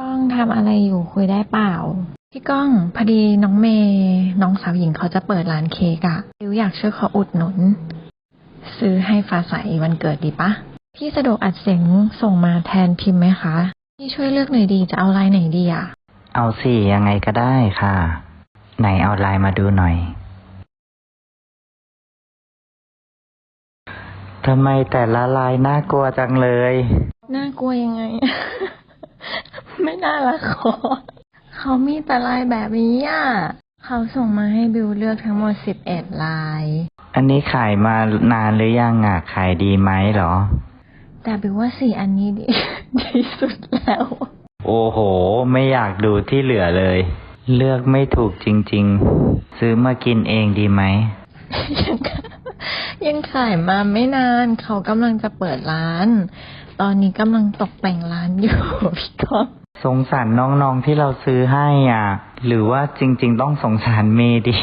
ก้องทำอะไรอยู่คุยได้เปล่า พี่ก้องพอดีน้องเมย์น้องสาวหญิงเขาจะเปิดร้านเค้กอะบิวอยากช่วยเขาอุดหนุน ซื้อให้ฟ้าใสวันเกิดดีปะพี่สะดวกอัดเสียงส่งมาแทนพิมพ์ไหมคะพี่ช่วยเลือกหน่อยดีจะเอาลายไหนดีอะเอาสิยังไงก็ได้ค่ะ ไหนเอาไลน์มาดูหน่อยทำไมแต่ละลายน่ากลัวจังเลย น่ากลัวยังไง ไม่น่าละคอเขามีแต่ลายแบบนี้อะเขาส่งมาให้บิวเลือกทั้งหมดสิบเอ็ดลาย อันนี้ขายมานานหรือยังอะ ขายดีไหมเหรอ แต่บิวว่าสี่อันนี้ดีดีสุดแล้ว โอ้โห ไม่อยากดูที่เหลือเลย เลือกไม่ถูกจริง ๆ ซื้อมากินเองดีไหม ยังยังขายมาไม่นาน เขากำลังจะเปิดร้าน ตอนนี้กำลังตกแต่งร้านอยู่พี่ก้อง สงสารน้องๆที่เราซื้อให้อะ หรือว่าจริง ๆ ต้องสงสารเมย์ดิ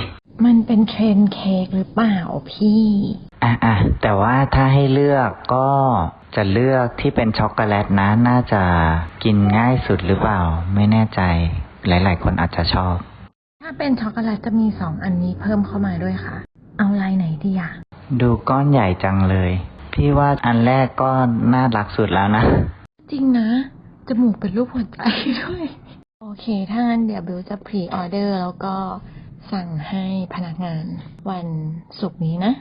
มันเป็นเทรนด์เค้กหรือเปล่าพี่ อะอะแต่ว่าถ้าให้เลือกก็จะเลือกที่เป็นช็อกโกแลตนะ น่าจะกินง่ายสุดหรือเปล่า ไม่แน่ใจ หลาย ๆ คนอาจจะชอบ ถ้าเป็นช็อกโกแลตจะมีสองอันนี้เพิ่มเข้ามาด้วยค่ะ เอาลายไหนดีอะดูก้อนใหญ่จังเลย พี่ว่าอันแรกก็น่ารักสุดแล้วนะ จริงนะจ มูกเป็นรูปหัวใจด้วย โอเคถ้างั้นเดี๋ยวบิวจะพรีออเดอร์แล้วก็สั่งให้พนักงานวันศุกร์นี้นะ